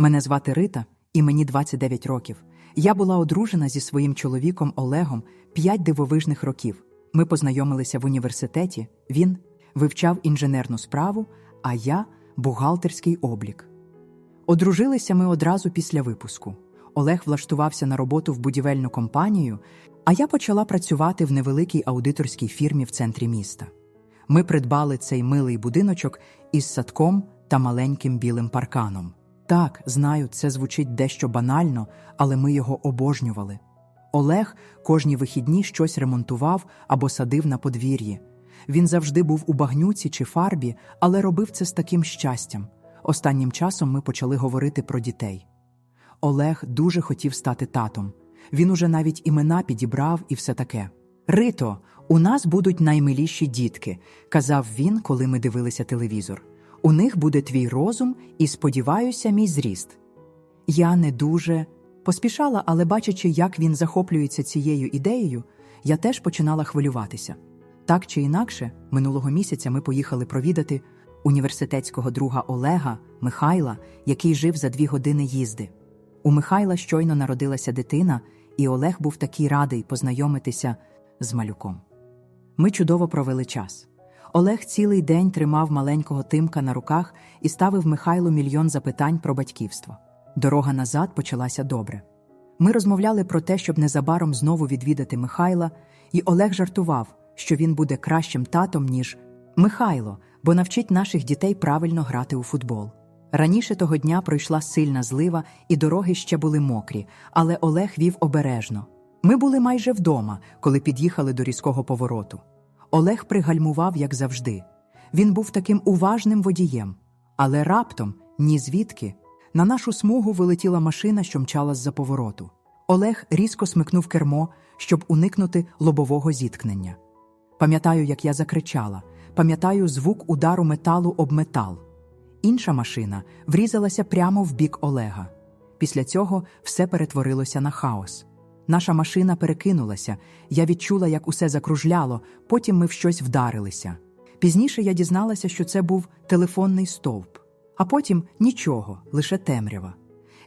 Мене звати Рита, і мені 29 років. Я була одружена зі своїм чоловіком Олегом 5 дивовижних років. Ми познайомилися в університеті. Він вивчав інженерну справу, а я бухгалтерський облік. Одружилися ми одразу після випуску. Олег влаштувався на роботу в будівельну компанію, а я почала працювати в невеликій аудиторській фірмі в центрі міста. Ми придбали цей милий будиночок із садком та маленьким білим парканом. Так, знаю, це звучить дещо банально, але ми його обожнювали. Олег кожні вихідні щось ремонтував або садив на подвір'ї. Він завжди був у багнюці чи фарбі, але робив це з таким щастям. Останнім часом ми почали говорити про дітей. Олег дуже хотів стати татом. Він уже навіть імена підібрав і все таке. Рито, у нас будуть наймиліші дітки, казав він, коли ми дивилися телевізор. У них буде твій розум і, сподіваюся, мій зріст. Я не дуже поспішала, але бачачи, як він захоплюється цією ідеєю, я теж починала хвилюватися. Так чи інакше, минулого місяця ми поїхали провідати університетського друга Олега Михайла, який жив за дві години їзди. У Михайла щойно народилася дитина, і Олег був такий радий познайомитися з малюком. Ми чудово провели час. Олег цілий день тримав маленького тимка на руках і ставив Михайлу мільйон запитань про батьківство. Дорога назад почалася добре. Ми розмовляли про те, щоб незабаром знову відвідати Михайла, і Олег жартував, що він буде кращим татом, ніж Михайло, бо навчить наших дітей правильно грати у футбол. Раніше того дня пройшла сильна злива, і дороги ще були мокрі, але Олег вів обережно. Ми були майже вдома, коли під'їхали до різкого повороту. Олег пригальмував, як завжди. Він був таким уважним водієм, але раптом, ні звідки, на нашу смугу вилетіла машина, що мчала з-за повороту. Олег різко смикнув кермо, щоб уникнути лобового зіткнення. Пам'ятаю, як я закричала, пам'ятаю звук удару металу об метал. Інша машина врізалася прямо в бік Олега. Після цього все перетворилося на хаос. Наша машина перекинулася, я відчула, як усе закружляло, потім ми в щось вдарилися. Пізніше я дізналася, що це був телефонний стовп, а потім нічого, лише темрява.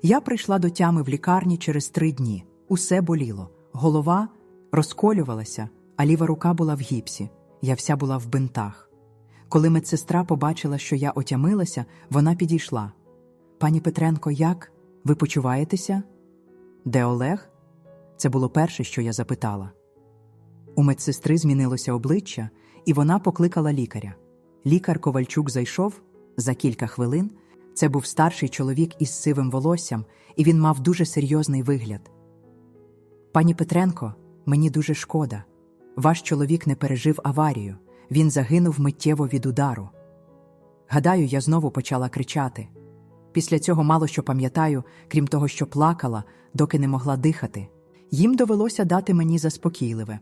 Я прийшла до тями в лікарні через три дні. Усе боліло, голова розколювалася, а ліва рука була в гіпсі. Я вся була в бинтах. Коли медсестра побачила, що я отямилася, вона підійшла. Пані Петренко, як? Ви почуваєтеся? Де Олег? Це було перше, що я запитала. У медсестри змінилося обличчя, і вона покликала лікаря. Лікар Ковальчук зайшов за кілька хвилин. Це був старший чоловік із сивим волоссям, і він мав дуже серйозний вигляд. Пані Петренко, мені дуже шкода. Ваш чоловік не пережив аварію, він загинув миттєво від удару. Гадаю, я знову почала кричати. Після цього мало що пам'ятаю, крім того, що плакала, доки не могла дихати. Їм довелося дати мені заспокійливе.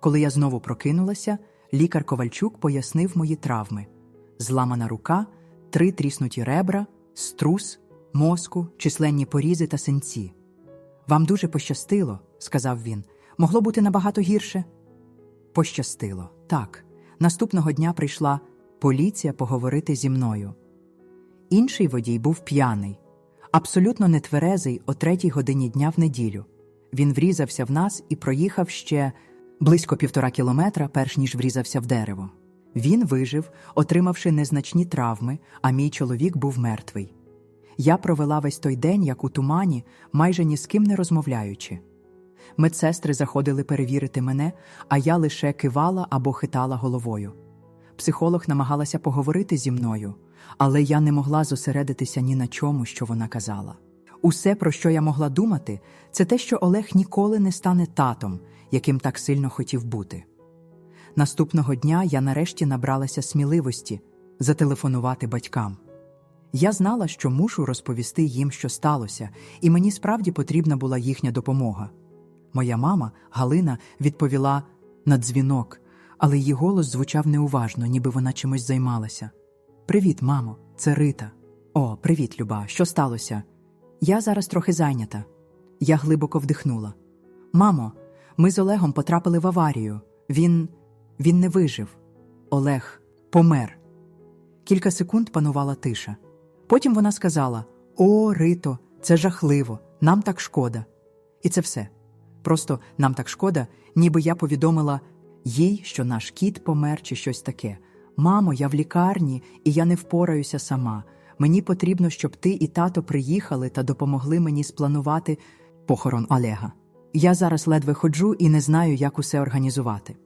Коли я знову прокинулася, лікар Ковальчук пояснив мої травми: зламана рука, три тріснуті ребра, струс, мозку, численні порізи та синці. Вам дуже пощастило, сказав він. Могло бути набагато гірше. Пощастило, так. Наступного дня прийшла поліція поговорити зі мною. Інший водій був п'яний, абсолютно нетверезий о третій годині дня в неділю. Він врізався в нас і проїхав ще близько півтора кілометра, перш ніж врізався в дерево. Він вижив, отримавши незначні травми, а мій чоловік був мертвий. Я провела весь той день, як у тумані, майже ні з ким не розмовляючи. Медсестри заходили перевірити мене, а я лише кивала або хитала головою. Психолог намагалася поговорити зі мною, але я не могла зосередитися ні на чому, що вона казала. Усе, про що я могла думати, це те, що Олег ніколи не стане татом, яким так сильно хотів бути. Наступного дня я нарешті набралася сміливості зателефонувати батькам. Я знала, що мушу розповісти їм, що сталося, і мені справді потрібна була їхня допомога. Моя мама, Галина, відповіла на дзвінок, але її голос звучав неуважно, ніби вона чимось займалася. Привіт, мамо, це Рита. О, привіт, Люба. Що сталося? Я зараз трохи зайнята. Я глибоко вдихнула. Мамо, ми з Олегом потрапили в аварію. Він. він не вижив. Олег помер. Кілька секунд панувала тиша. Потім вона сказала: О, Рито, це жахливо, нам так шкода. І це все. Просто нам так шкода, ніби я повідомила їй, що наш кіт помер чи щось таке. Мамо, я в лікарні, і я не впораюся сама. Мені потрібно, щоб ти і тато приїхали та допомогли мені спланувати похорон Олега. Я зараз ледве ходжу і не знаю, як усе організувати.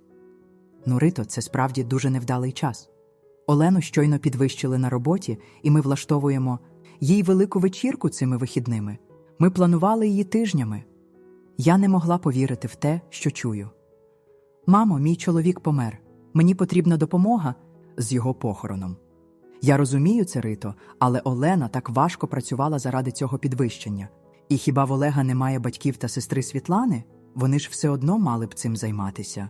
Ну, Рито, це справді дуже невдалий час. Олену щойно підвищили на роботі, і ми влаштовуємо їй велику вечірку цими вихідними. Ми планували її тижнями. Я не могла повірити в те, що чую. Мамо, мій чоловік помер. Мені потрібна допомога з його похороном. Я розумію це Рито, але Олена так важко працювала заради цього підвищення. І хіба в Олега немає батьків та сестри Світлани? Вони ж все одно мали б цим займатися.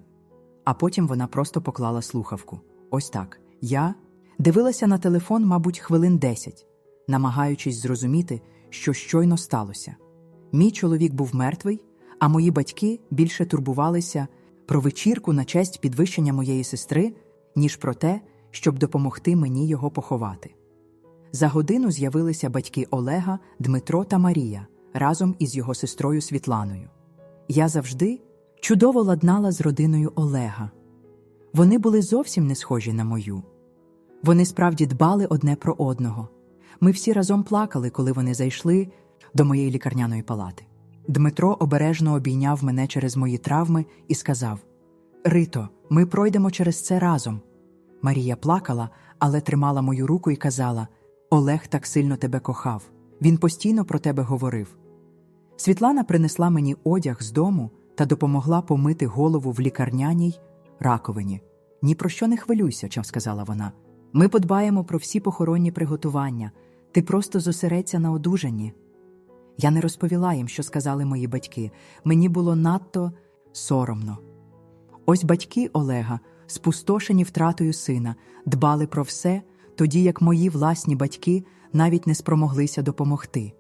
А потім вона просто поклала слухавку. Ось так. Я дивилася на телефон, мабуть, хвилин десять, намагаючись зрозуміти, що щойно сталося. Мій чоловік був мертвий, а мої батьки більше турбувалися про вечірку на честь підвищення моєї сестри, ніж про те, щоб допомогти мені його поховати. За годину з'явилися батьки Олега, Дмитро та Марія разом із його сестрою Світланою. Я завжди чудово ладнала з родиною Олега. Вони були зовсім не схожі на мою. Вони справді дбали одне про одного. Ми всі разом плакали, коли вони зайшли до моєї лікарняної палати. Дмитро обережно обійняв мене через мої травми і сказав: Рито, ми пройдемо через це разом. Марія плакала, але тримала мою руку і казала: Олег так сильно тебе кохав. Він постійно про тебе говорив. Світлана принесла мені одяг з дому та допомогла помити голову в лікарняній раковині. Ні про що не хвилюйся, чим сказала вона. Ми подбаємо про всі похоронні приготування. Ти просто зосередься на одужанні. Я не розповіла їм, що сказали мої батьки. Мені було надто соромно. Ось батьки Олега, спустошені втратою сина, дбали про все, тоді як мої власні батьки навіть не спромоглися допомогти.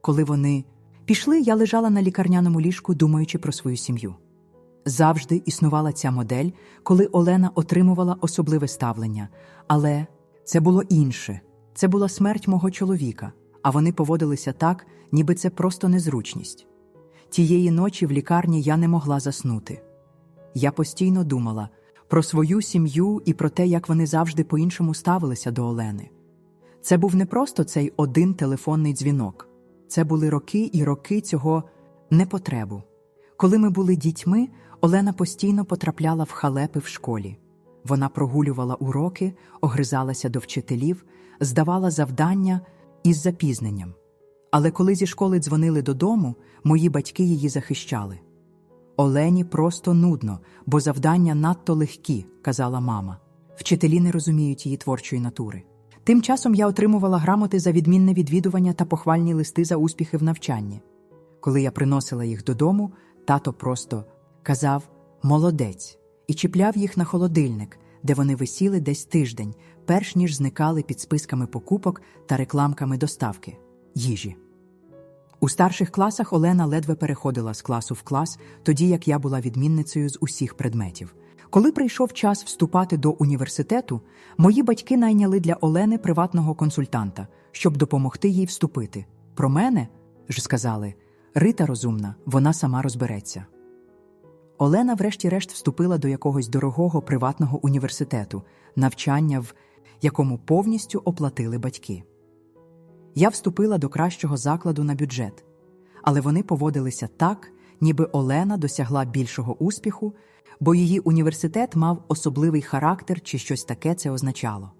Коли вони пішли, я лежала на лікарняному ліжку, думаючи про свою сім'ю. Завжди існувала ця модель, коли Олена отримувала особливе ставлення, але це було інше. Це була смерть мого чоловіка, а вони поводилися так, ніби це просто незручність. Тієї ночі в лікарні я не могла заснути. Я постійно думала про свою сім'ю і про те, як вони завжди по-іншому ставилися до Олени. Це був не просто цей один телефонний дзвінок, це були роки і роки цього непотребу. Коли ми були дітьми, Олена постійно потрапляла в халепи в школі. Вона прогулювала уроки, огризалася до вчителів, здавала завдання із запізненням. Але коли зі школи дзвонили додому, мої батьки її захищали. Олені просто нудно, бо завдання надто легкі, казала мама. Вчителі не розуміють її творчої натури. Тим часом я отримувала грамоти за відмінне відвідування та похвальні листи за успіхи в навчанні. Коли я приносила їх додому, тато просто казав молодець і чіпляв їх на холодильник, де вони висіли десь тиждень, перш ніж зникали під списками покупок та рекламками доставки їжі. У старших класах Олена ледве переходила з класу в клас, тоді як я була відмінницею з усіх предметів. Коли прийшов час вступати до університету, мої батьки найняли для Олени приватного консультанта, щоб допомогти їй вступити. Про мене ж сказали Рита розумна, вона сама розбереться. Олена, врешті-решт, вступила до якогось дорогого приватного університету, навчання, в якому повністю оплатили батьки. Я вступила до кращого закладу на бюджет, але вони поводилися так, ніби Олена досягла більшого успіху, бо її університет мав особливий характер чи щось таке це означало.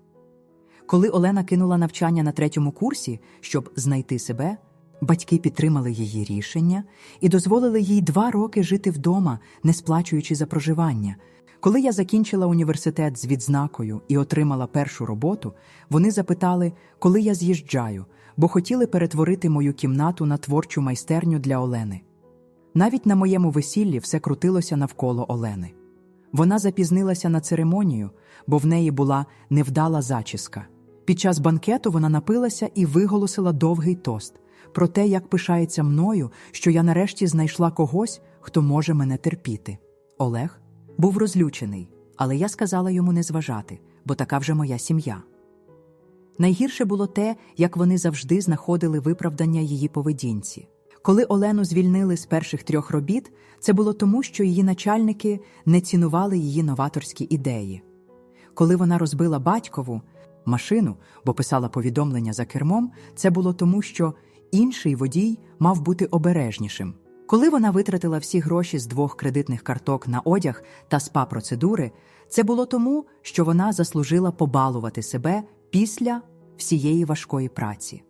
Коли Олена кинула навчання на третьому курсі, щоб знайти себе, батьки підтримали її рішення і дозволили їй два роки жити вдома, не сплачуючи за проживання. Коли я закінчила університет з відзнакою і отримала першу роботу, вони запитали, коли я з'їжджаю, бо хотіли перетворити мою кімнату на творчу майстерню для Олени. Навіть на моєму весіллі все крутилося навколо Олени. Вона запізнилася на церемонію, бо в неї була невдала зачіска. Під час банкету вона напилася і виголосила довгий тост про те, як пишається мною, що я нарешті знайшла когось, хто може мене терпіти. Олег був розлючений, але я сказала йому не зважати, бо така вже моя сім'я. Найгірше було те, як вони завжди знаходили виправдання її поведінці. Коли Олену звільнили з перших трьох робіт, це було тому, що її начальники не цінували її новаторські ідеї. Коли вона розбила батькову машину, бо писала повідомлення за кермом, це було тому, що інший водій мав бути обережнішим. Коли вона витратила всі гроші з двох кредитних карток на одяг та спа-процедури, це було тому, що вона заслужила побалувати себе після всієї важкої праці.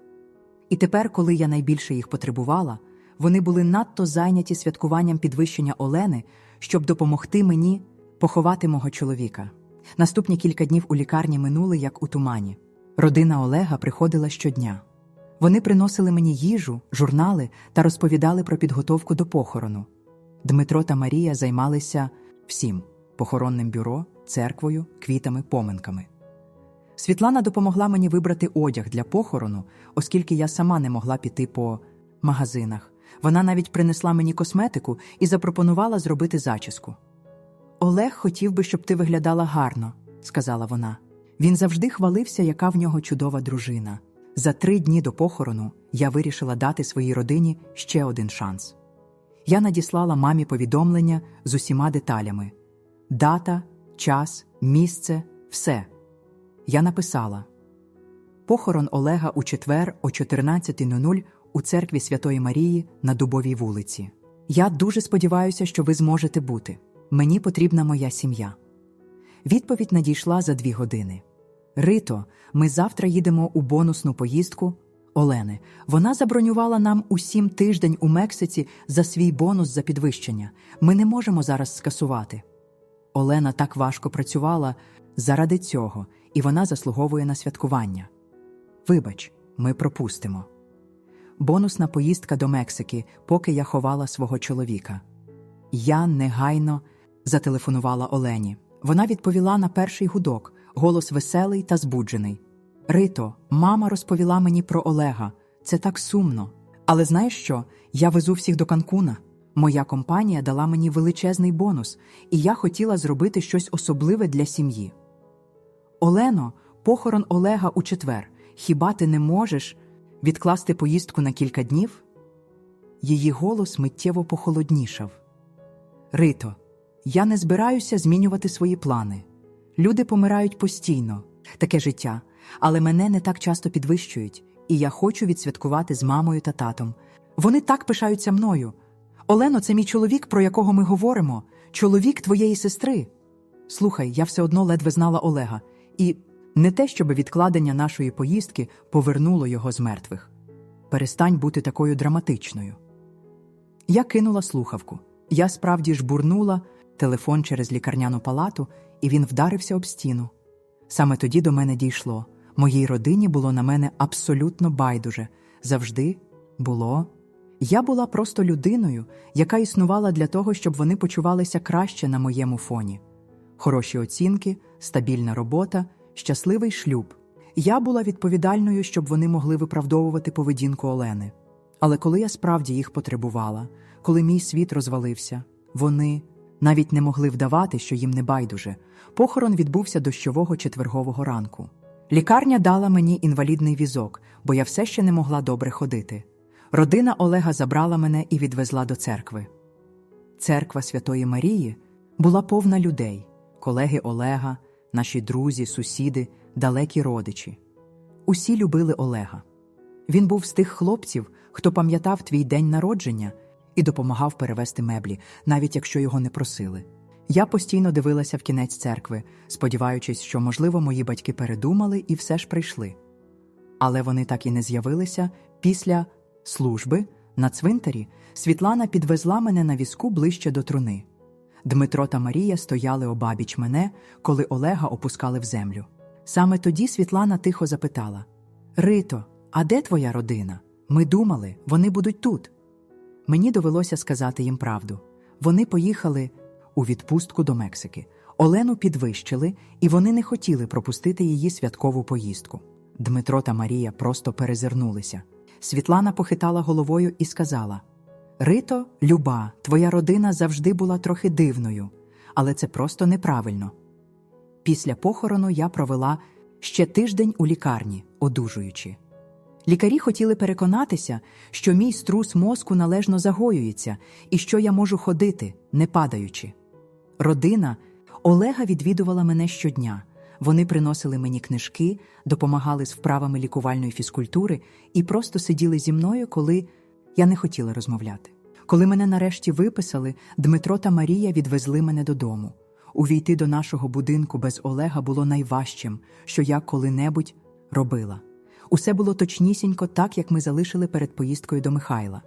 І тепер, коли я найбільше їх потребувала, вони були надто зайняті святкуванням підвищення Олени, щоб допомогти мені поховати мого чоловіка. Наступні кілька днів у лікарні минули як у тумані. Родина Олега приходила щодня. Вони приносили мені їжу, журнали та розповідали про підготовку до похорону. Дмитро та Марія займалися всім похоронним бюро, церквою, квітами, поминками. Світлана допомогла мені вибрати одяг для похорону, оскільки я сама не могла піти по магазинах. Вона навіть принесла мені косметику і запропонувала зробити зачіску. Олег хотів би, щоб ти виглядала гарно, сказала вона. Він завжди хвалився, яка в нього чудова дружина. За три дні до похорону я вирішила дати своїй родині ще один шанс. Я надіслала мамі повідомлення з усіма деталями: дата, час, місце, все. Я написала Похорон Олега у четвер о 14.00 у церкві Святої Марії на Дубовій вулиці. Я дуже сподіваюся, що ви зможете бути. Мені потрібна моя сім'я. Відповідь надійшла за дві години. Рито, ми завтра їдемо у бонусну поїздку. Олени, вона забронювала нам усім тиждень у Мексиці за свій бонус за підвищення. Ми не можемо зараз скасувати. Олена так важко працювала заради цього, і вона заслуговує на святкування. Вибач, ми пропустимо. Бонусна поїздка до Мексики, поки я ховала свого чоловіка. Я негайно зателефонувала Олені. Вона відповіла на перший гудок, голос веселий та збуджений. Рито, мама розповіла мені про Олега. Це так сумно. Але знаєш що? Я везу всіх до Канкуна. Моя компанія дала мені величезний бонус, і я хотіла зробити щось особливе для сім'ї. Олено, похорон Олега у четвер. Хіба ти не можеш відкласти поїздку на кілька днів? Її голос миттєво похолоднішав. Рито, я не збираюся змінювати свої плани. Люди помирають постійно, таке життя, але мене не так часто підвищують, і я хочу відсвяткувати з мамою та татом. Вони так пишаються мною. Олено, це мій чоловік, про якого ми говоримо, чоловік твоєї сестри. Слухай, я все одно ледве знала Олега, і не те, щоб відкладення нашої поїздки повернуло його з мертвих. Перестань бути такою драматичною. Я кинула слухавку. Я справді жбурнула телефон через лікарняну палату, і він вдарився об стіну. Саме тоді до мене дійшло. Моїй родині було на мене абсолютно байдуже. Завжди було. Я була просто людиною, яка існувала для того, щоб вони почувалися краще на моєму фоні. Хороші оцінки, стабільна робота, щасливий шлюб. Я була відповідальною, щоб вони могли виправдовувати поведінку Олени. Але коли я справді їх потребувала, коли мій світ розвалився, вони навіть не могли вдавати, що їм не байдуже. Похорон відбувся дощового четвергового ранку. Лікарня дала мені інвалідний візок, бо я все ще не могла добре ходити. Родина Олега забрала мене і відвезла до церкви. Церква Святої Марії була повна людей, колеги Олега, наші друзі, сусіди, далекі родичі. Усі любили Олега. Він був з тих хлопців, хто пам'ятав твій день народження і допомагав перевести меблі, навіть якщо його не просили. Я постійно дивилася в кінець церкви, сподіваючись, що, можливо, мої батьки передумали і все ж прийшли. Але вони так і не з'явилися після служби на цвинтарі Світлана підвезла мене на візку ближче до труни. Дмитро та Марія стояли обабіч мене, коли Олега опускали в землю. Саме тоді Світлана тихо запитала: Рито, а де твоя родина? Ми думали, вони будуть тут. Мені довелося сказати їм правду. Вони поїхали у відпустку до Мексики. Олену підвищили, і вони не хотіли пропустити її святкову поїздку. Дмитро та Марія просто перезирнулися. Світлана похитала головою і сказала: Рито, люба, твоя родина завжди була трохи дивною, але це просто неправильно. Після похорону я провела ще тиждень у лікарні, одужуючи. Лікарі хотіли переконатися, що мій струс мозку належно загоюється і що я можу ходити, не падаючи. Родина Олега відвідувала мене щодня. Вони приносили мені книжки, допомагали з вправами лікувальної фізкультури і просто сиділи зі мною, коли я не хотіла розмовляти. Коли мене нарешті виписали, Дмитро та Марія відвезли мене додому. Увійти до нашого будинку без Олега було найважчим, що я коли-небудь робила. Усе було точнісінько так, як ми залишили перед поїздкою до Михайла.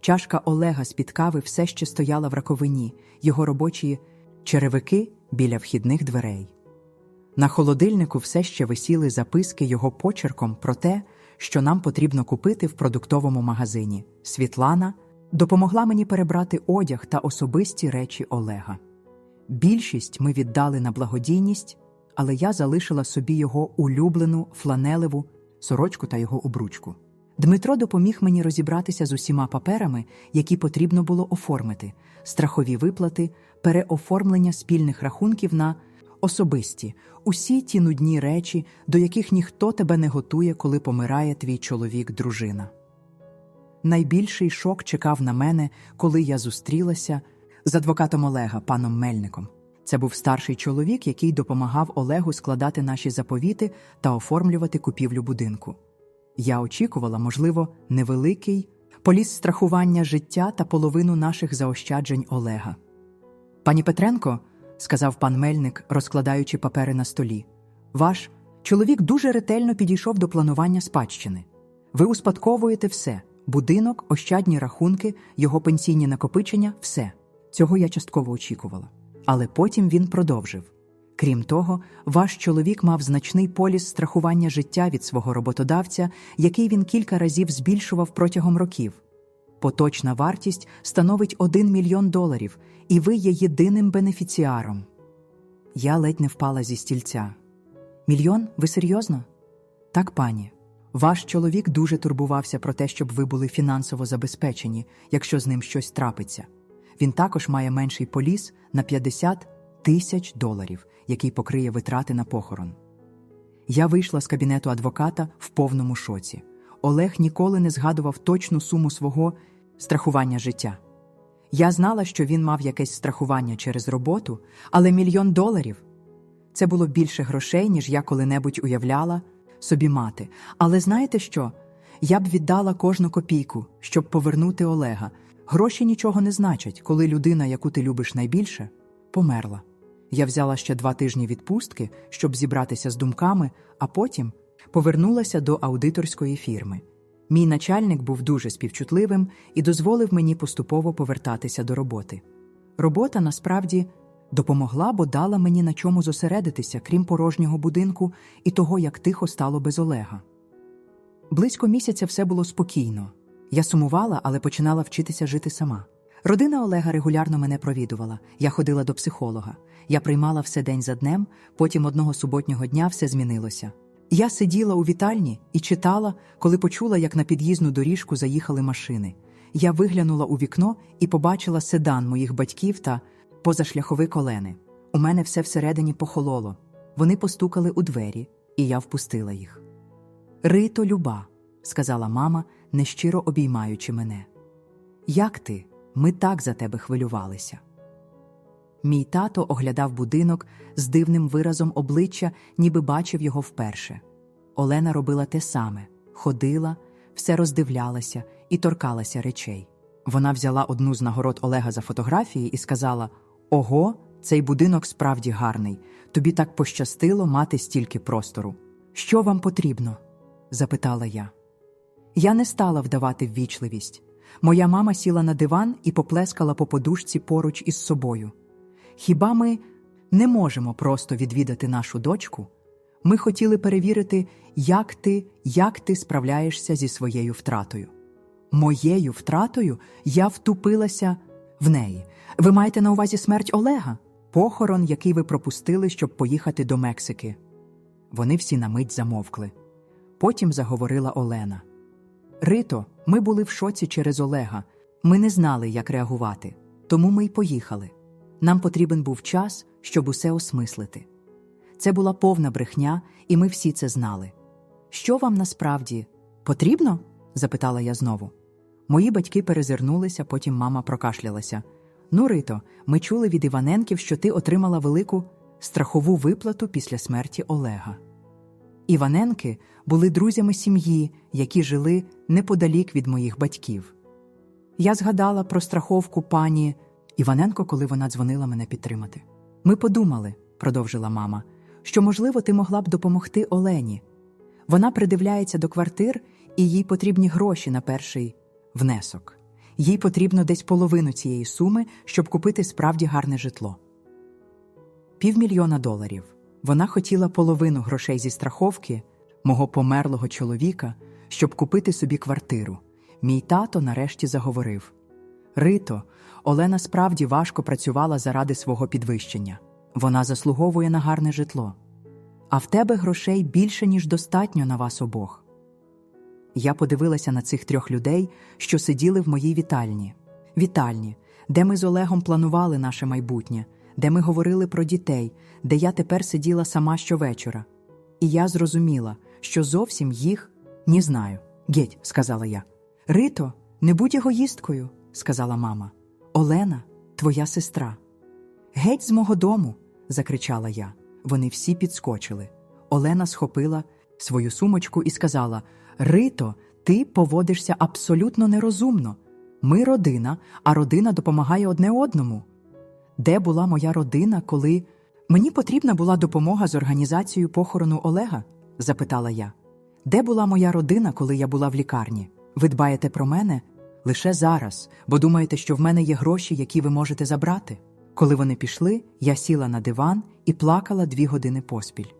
Чашка Олега з-під кави все ще стояла в раковині, його робочі черевики біля вхідних дверей. На холодильнику все ще висіли записки його почерком про те, що нам потрібно купити в продуктовому магазині. Світлана допомогла мені перебрати одяг та особисті речі Олега. Більшість ми віддали на благодійність, але я залишила собі його улюблену фланелеву сорочку та його обручку. Дмитро допоміг мені розібратися з усіма паперами, які потрібно було оформити: страхові виплати, переоформлення спільних рахунків на особисті, усі ті нудні речі, до яких ніхто тебе не готує, коли помирає твій чоловік, дружина. Найбільший шок чекав на мене, коли я зустрілася з адвокатом Олега, паном Мельником. Це був старший чоловік, який допомагав Олегу складати наші заповіти та оформлювати купівлю будинку. Я очікувала, можливо, невеликий поліс страхування життя та половину наших заощаджень Олега. Пані Петренко, сказав пан Мельник, розкладаючи папери на столі, ваш чоловік дуже ретельно підійшов до планування спадщини. Ви успадковуєте все будинок, ощадні рахунки, його пенсійні накопичення, все. Цього я частково очікувала. Але потім він продовжив. Крім того, ваш чоловік мав значний поліс страхування життя від свого роботодавця, який він кілька разів збільшував протягом років. Поточна вартість становить 1 мільйон доларів, і ви є єдиним бенефіціаром. Я ледь не впала зі стільця. Мільйон? Ви серйозно? Так, пані. Ваш чоловік дуже турбувався про те, щоб ви були фінансово забезпечені, якщо з ним щось трапиться. Він також має менший поліс на 50 тисяч доларів, який покриє витрати на похорон. Я вийшла з кабінету адвоката в повному шоці. Олег ніколи не згадував точну суму свого страхування життя. Я знала, що він мав якесь страхування через роботу, але мільйон доларів це було більше грошей, ніж я коли-небудь уявляла собі мати. Але знаєте що? Я б віддала кожну копійку, щоб повернути Олега. Гроші нічого не значать, коли людина, яку ти любиш найбільше, померла. Я взяла ще два тижні відпустки, щоб зібратися з думками, а потім повернулася до аудиторської фірми. Мій начальник був дуже співчутливим і дозволив мені поступово повертатися до роботи. Робота насправді допомогла, бо дала мені на чому зосередитися, крім порожнього будинку і того, як тихо стало без Олега. Близько місяця все було спокійно. Я сумувала, але починала вчитися жити сама. Родина Олега регулярно мене провідувала. Я ходила до психолога. Я приймала все день за днем, потім одного суботнього дня все змінилося. Я сиділа у вітальні і читала, коли почула, як на під'їзну доріжку заїхали машини. Я виглянула у вікно і побачила седан моїх батьків та позашляховик колени. У мене все всередині похололо. Вони постукали у двері, і я впустила їх. Рито, люба, сказала мама, нещиро обіймаючи мене. Як ти? Ми так за тебе хвилювалися. Мій тато оглядав будинок з дивним виразом обличчя, ніби бачив його вперше. Олена робила те саме ходила, все роздивлялася і торкалася речей. Вона взяла одну з нагород Олега за фотографії і сказала: Ого, цей будинок справді гарний. Тобі так пощастило мати стільки простору. Що вам потрібно? запитала я. Я не стала вдавати ввічливість. Моя мама сіла на диван і поплескала по подушці поруч із собою. Хіба ми не можемо просто відвідати нашу дочку? Ми хотіли перевірити, як ти, як ти справляєшся зі своєю втратою. Моєю втратою я втупилася в неї. Ви маєте на увазі смерть Олега, похорон, який ви пропустили, щоб поїхати до Мексики. Вони всі на мить замовкли. Потім заговорила Олена. Рито, ми були в шоці через Олега. Ми не знали, як реагувати, тому ми й поїхали. Нам потрібен був час, щоб усе осмислити. Це була повна брехня, і ми всі це знали. Що вам насправді потрібно? запитала я знову. Мої батьки перезирнулися, потім мама прокашлялася. Ну, Рито, ми чули від Іваненків, що ти отримала велику страхову виплату після смерті Олега. Іваненки були друзями сім'ї, які жили неподалік від моїх батьків. Я згадала про страховку пані Іваненко, коли вона дзвонила мене підтримати. Ми подумали, продовжила мама, що, можливо, ти могла б допомогти Олені. Вона придивляється до квартир, і їй потрібні гроші на перший внесок. Їй потрібно десь половину цієї суми, щоб купити справді гарне житло. Півмільйона доларів. Вона хотіла половину грошей зі страховки мого померлого чоловіка, щоб купити собі квартиру. Мій тато нарешті заговорив: Рито, Олена справді важко працювала заради свого підвищення. Вона заслуговує на гарне житло. А в тебе грошей більше, ніж достатньо на вас обох. Я подивилася на цих трьох людей, що сиділи в моїй вітальні. Вітальні, де ми з Олегом планували наше майбутнє, де ми говорили про дітей, де я тепер сиділа сама щовечора. І я зрозуміла, що зовсім їх не знаю. Геть, сказала я. Рито, не будь егоїсткою, сказала мама. Олена, твоя сестра. Геть з мого дому. закричала я. Вони всі підскочили. Олена схопила свою сумочку і сказала: Рито, ти поводишся абсолютно нерозумно. Ми родина, а родина допомагає одне одному. Де була моя родина, коли мені потрібна була допомога з організацією похорону Олега? запитала я. Де була моя родина, коли я була в лікарні? Ви дбаєте про мене лише зараз, бо думаєте, що в мене є гроші, які ви можете забрати. Коли вони пішли, я сіла на диван і плакала дві години поспіль.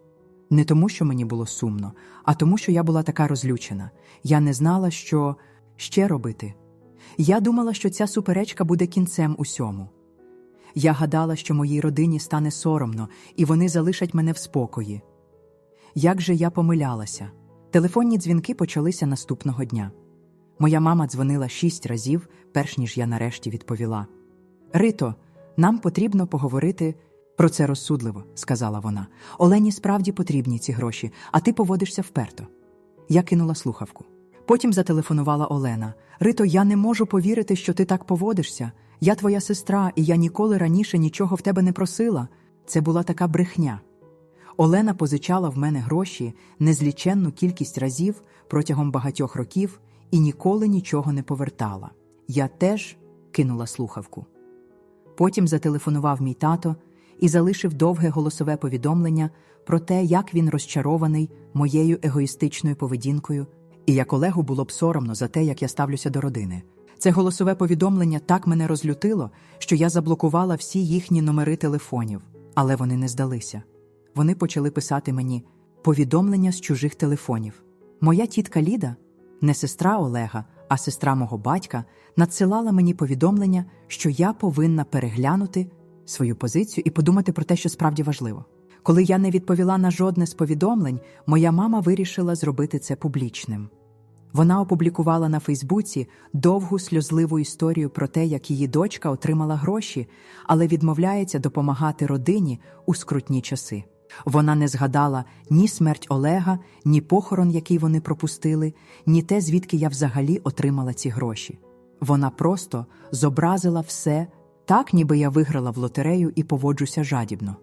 Не тому, що мені було сумно, а тому, що я була така розлючена. Я не знала, що ще робити. Я думала, що ця суперечка буде кінцем усьому. Я гадала, що моїй родині стане соромно, і вони залишать мене в спокої. Як же я помилялася? Телефонні дзвінки почалися наступного дня. Моя мама дзвонила шість разів, перш ніж я нарешті відповіла. Рито, нам потрібно поговорити про це розсудливо, сказала вона. Олені справді потрібні ці гроші, а ти поводишся вперто. Я кинула слухавку. Потім зателефонувала Олена. Рито, я не можу повірити, що ти так поводишся. Я твоя сестра, і я ніколи раніше нічого в тебе не просила. Це була така брехня. Олена позичала в мене гроші незліченну кількість разів протягом багатьох років і ніколи нічого не повертала. Я теж кинула слухавку. Потім зателефонував мій тато і залишив довге голосове повідомлення про те, як він розчарований моєю егоїстичною поведінкою, і як Олегу було б соромно за те, як я ставлюся до родини. Це голосове повідомлення так мене розлютило, що я заблокувала всі їхні номери телефонів, але вони не здалися. Вони почали писати мені повідомлення з чужих телефонів. Моя тітка Ліда, не сестра Олега, а сестра мого батька, надсилала мені повідомлення, що я повинна переглянути свою позицію і подумати про те, що справді важливо. Коли я не відповіла на жодне з повідомлень, моя мама вирішила зробити це публічним. Вона опублікувала на Фейсбуці довгу сльозливу історію про те, як її дочка отримала гроші, але відмовляється допомагати родині у скрутні часи. Вона не згадала ні смерть Олега, ні похорон, який вони пропустили, ні те, звідки я взагалі отримала ці гроші. Вона просто зобразила все так, ніби я виграла в лотерею і поводжуся жадібно.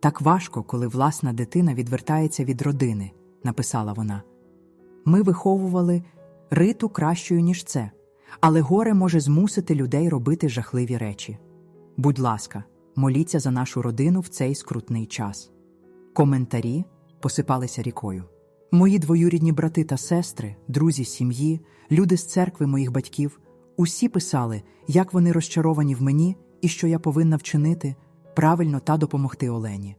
Так важко, коли власна дитина відвертається від родини, написала вона. Ми виховували риту кращою, ніж це, але горе може змусити людей робити жахливі речі. Будь ласка, моліться за нашу родину в цей скрутний час. Коментарі посипалися рікою. Мої двоюрідні брати та сестри, друзі сім'ї, люди з церкви моїх батьків усі писали, як вони розчаровані в мені і що я повинна вчинити правильно та допомогти Олені.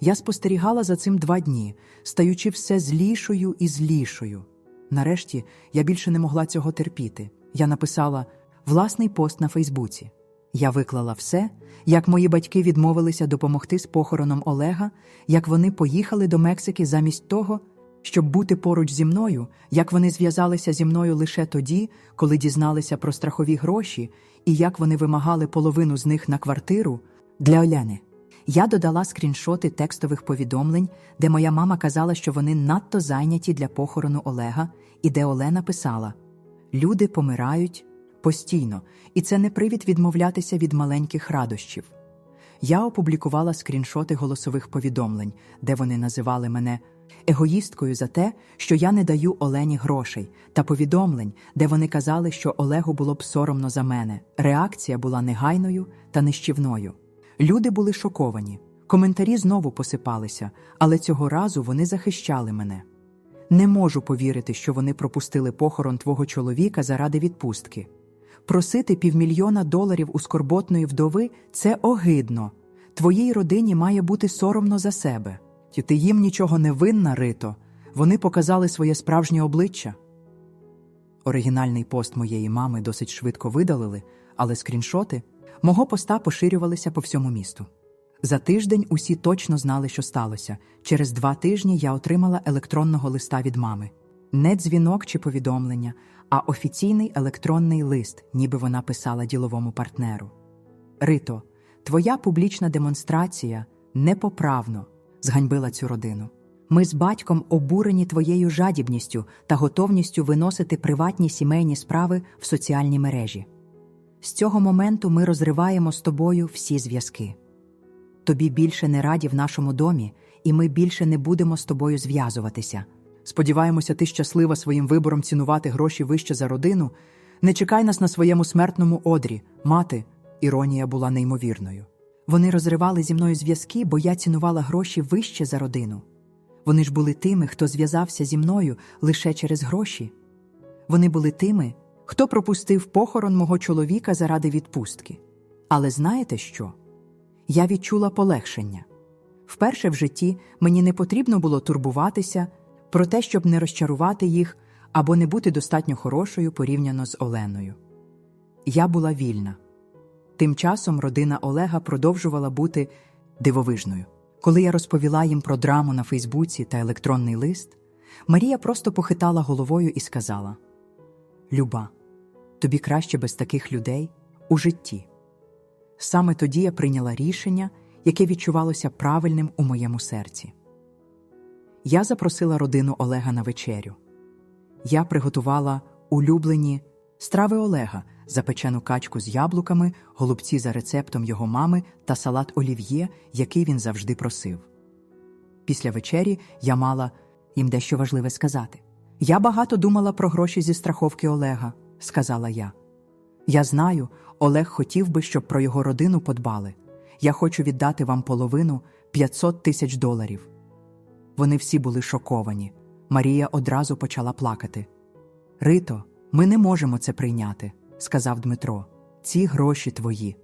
Я спостерігала за цим два дні, стаючи все злішою і злішою. Нарешті я більше не могла цього терпіти. Я написала власний пост на Фейсбуці. Я виклала все, як мої батьки відмовилися допомогти з похороном Олега, як вони поїхали до Мексики замість того, щоб бути поруч зі мною, як вони зв'язалися зі мною лише тоді, коли дізналися про страхові гроші, і як вони вимагали половину з них на квартиру для Оляни. Я додала скріншоти текстових повідомлень, де моя мама казала, що вони надто зайняті для похорону Олега, і де Олена писала: Люди помирають постійно, і це не привід відмовлятися від маленьких радощів. Я опублікувала скріншоти голосових повідомлень, де вони називали мене егоїсткою за те, що я не даю Олені грошей, та повідомлень, де вони казали, що Олегу було б соромно за мене. Реакція була негайною та нищівною. Люди були шоковані. Коментарі знову посипалися, але цього разу вони захищали мене. Не можу повірити, що вони пропустили похорон твого чоловіка заради відпустки. Просити півмільйона доларів у скорботної вдови це огидно. Твоїй родині має бути соромно за себе. Ти їм нічого не винна, Рито. Вони показали своє справжнє обличчя. Оригінальний пост моєї мами досить швидко видалили, але скріншоти мого поста поширювалися по всьому місту. За тиждень усі точно знали, що сталося. Через два тижні я отримала електронного листа від мами. Не дзвінок чи повідомлення, а офіційний електронний лист, ніби вона писала діловому партнеру. Рито, твоя публічна демонстрація непоправно зганьбила цю родину. Ми з батьком обурені твоєю жадібністю та готовністю виносити приватні сімейні справи в соціальні мережі. З цього моменту ми розриваємо з тобою всі зв'язки. Тобі більше не раді в нашому домі, і ми більше не будемо з тобою зв'язуватися. Сподіваємося, ти щаслива своїм вибором цінувати гроші вище за родину. Не чекай нас на своєму смертному одрі, мати. Іронія була неймовірною. Вони розривали зі мною зв'язки, бо я цінувала гроші вище за родину. Вони ж були тими, хто зв'язався зі мною лише через гроші. Вони були тими, хто пропустив похорон мого чоловіка заради відпустки. Але знаєте що? Я відчула полегшення. Вперше в житті мені не потрібно було турбуватися про те, щоб не розчарувати їх або не бути достатньо хорошою порівняно з Оленою. Я була вільна. Тим часом родина Олега продовжувала бути дивовижною. Коли я розповіла їм про драму на Фейсбуці та електронний лист, Марія просто похитала головою і сказала: Люба, тобі краще без таких людей у житті. Саме тоді я прийняла рішення, яке відчувалося правильним у моєму серці. Я запросила родину Олега на вечерю. Я приготувала улюблені страви Олега, запечену качку з яблуками, голубці за рецептом його мами та салат олів'є, який він завжди просив. Після вечері я мала їм дещо важливе сказати. Я багато думала про гроші зі страховки Олега, сказала я. Я знаю, Олег хотів би, щоб про його родину подбали. Я хочу віддати вам половину 500 тисяч доларів. Вони всі були шоковані. Марія одразу почала плакати. Рито, ми не можемо це прийняти, сказав Дмитро. Ці гроші твої.